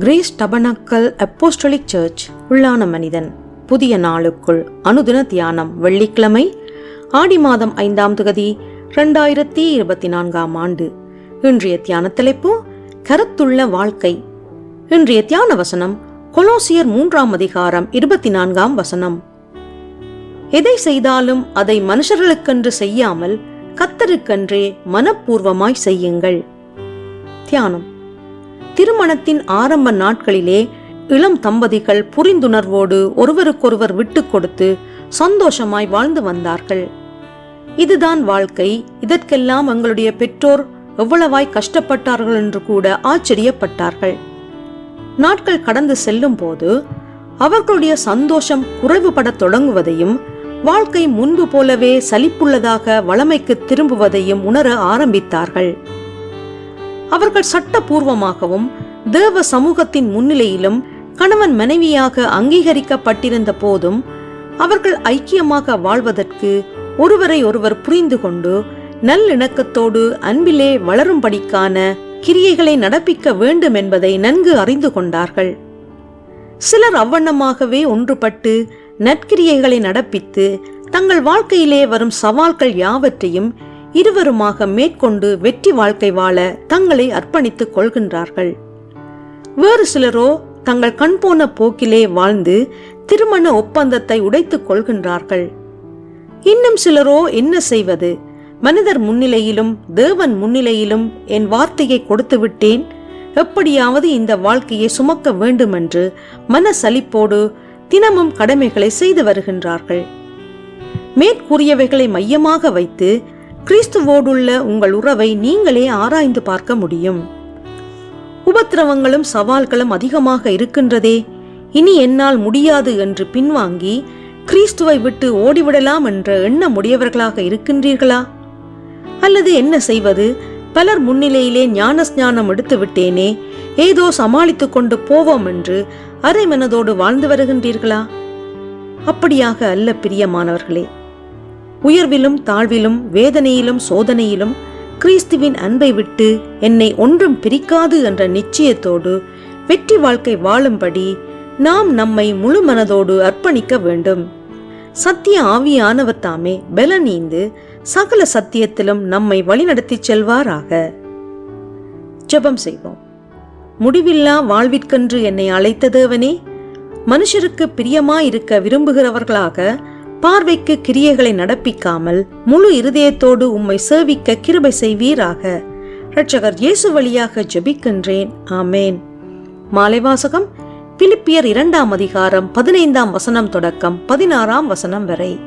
Grace tabernacle apostolic search உள்ளான மனிதன். புதிய நாளுக்குள் அனுதின தியானம் வெள்ளிக்கிழமை ஆடி மாதம் ஐந்தாம் தொகுதி ரெண்டாயிரத்தி இருபத்தி நான்காம் ஆண்டு. இன்றைய தியான தலைப்பு கருத்துள்ள வாழ்க்கை. இன்றைய தியான வசனம் கொலோசியர் மூன்றாம் அதிகாரம் இருபத்தி நான்காம் வசனம். எதை செய்தாலும் அதை மனுஷர்களுக்கென்று செய்யாமல் கத்தருக்கென்றே மனப்பூர்வமாய் செய்யுங்கள். தியானம். திருமணத்தின் ஆரம்ப நாட்களிலே இளம் தம்பதிகள் புரிந்துணர்வோடு ஒருவருக்கொருவர் விட்டு கொடுத்து சந்தோஷமாய் வாழ்ந்து வந்தார்கள். இதுதான் வாழ்க்கை. இதற்கெல்லாம் எங்களுடைய பெற்றோர் எவ்வளவாய் கஷ்டப்பட்டார்கள் என்று கூட ஆச்சரியப்பட்டார்கள். நாட்கள் கடந்து செல்லும் போது அவர்களுடைய சந்தோஷம் குறைவுபடத் தொடங்குவதையும் வாழ்க்கை முன்பு போலவே சலிப்புள்ளதாக வளமைக்கு திரும்புவதையும் உணர ஆரம்பித்தார்கள். அவர்கள் சட்டபூர்வமாகவும் தேவ சமூகத்தின் முன்னிலையிலும் கணவன் மனைவியாக அங்கீகரிக்கப்பட்டிருந்த போதும் அவர்கள் ஐக்கியமாக வாழ்வதற்கு ஒருவரை ஒருவர் புரிந்து கொண்டு நல்லிணக்கத்தோடு அன்பிலே வளரும்படிக்கான கிரியைகளை நடப்பிக்க வேண்டும் என்பதை நன்கு அறிந்து கொண்டார்கள். சிலர் அவ்வண்ணமாகவே ஒன்றுபட்டு நற்கிரியைகளை நடப்பித்து தங்கள் வாழ்க்கையிலே வரும் சவால்கள் யாவற்றையும் இருவருமாக மேற்கொண்டு வெற்றி வாழ்க்கை வாழ தங்களை அர்ப்பணித்துக் கொள்கின்றார்கள். வேறு சிலரோ தங்கள் கண் போன போக்கிலே வாழ்ந்து திருமண ஒப்பந்தத்தை உடைத்துக் கொள்கின்றார்கள். இன்னும் சிலரோ என்ன செய்வது? மனிதர் முன்னிலையிலும் தேவன் முன்னிலையிலும் என் வார்த்தையை கொடுத்து விட்டேன். எப்படியாவது இந்த வாழ்க்கையை சுமக்க வேண்டுமென்று மன சலிப்போடு தினமும் கடமைகளை செய்து வருகின்றார்கள். மேற்கூறியவைகளை மையமாக வைத்து கிறிஸ்துவோடுள்ள உங்கள் உறவை நீங்களே ஆராய்ந்து பார்க்க முடியும். உபத்திரவங்களும் சவால்களும் அதிகமாக இருக்கின்றதே இனி என்னால் முடியாது என்று பின்வாங்கி கிறிஸ்துவை விட்டு ஓடிவிடலாம் என்ற எண்ணம் உடையவர்களாக இருக்கின்றீர்களா? அல்லது என்ன செய்வது? பலர் முன்னிலையிலே ஞான ஸ்நானம் எடுத்து விட்டேனே ஏதோ சமாளித்துக் கொண்டு போவோம் என்று அரை மனதோடு வாழ்ந்து வருகின்றீர்களா? அப்படியாக அல்ல பிரியமானவர்களே. உயர்விலும் தாழ்விலும் வேதனையிலும் சோதனையிலும் கிறிஸ்துவின் அன்பை விட்டு என்னை ஒன்றும் பிரிக்காது என்ற நிச்சயத்தோடு வெற்றி வாழ்க்கை வாழும்படி நாம் நம்மை முழு மனதோடு அர்ப்பணிக்க வேண்டும். சத்திய ஆவியானவர் தாமே பலனீந்து சகல சத்தியத்திலும் நம்மை வழிநடத்திச் செல்வாராக. ஜெபம் செய்வோம். முடிவில்லா வாழ்விற்கென்று என்னை அழைத்த தேவனே மனுஷருக்கு பிரியமாயிருக்க விரும்புகிறவர்களாக பார்வைக்கு கிரியைகளை நடப்பிக்காமல் முழு இருதயத்தோடு உம்மை சேவிக்க கிருபை செய்வீராக. இரட்சகர் இயேசு வழியாக ஜெபிக்கின்றேன். ஆமேன். மாலைவாசகம் பிலிப்பியர் இரண்டாம் அதிகாரம் பதினைந்தாம் வசனம் தொடக்கம் பதினாறாம் வசனம் வரை.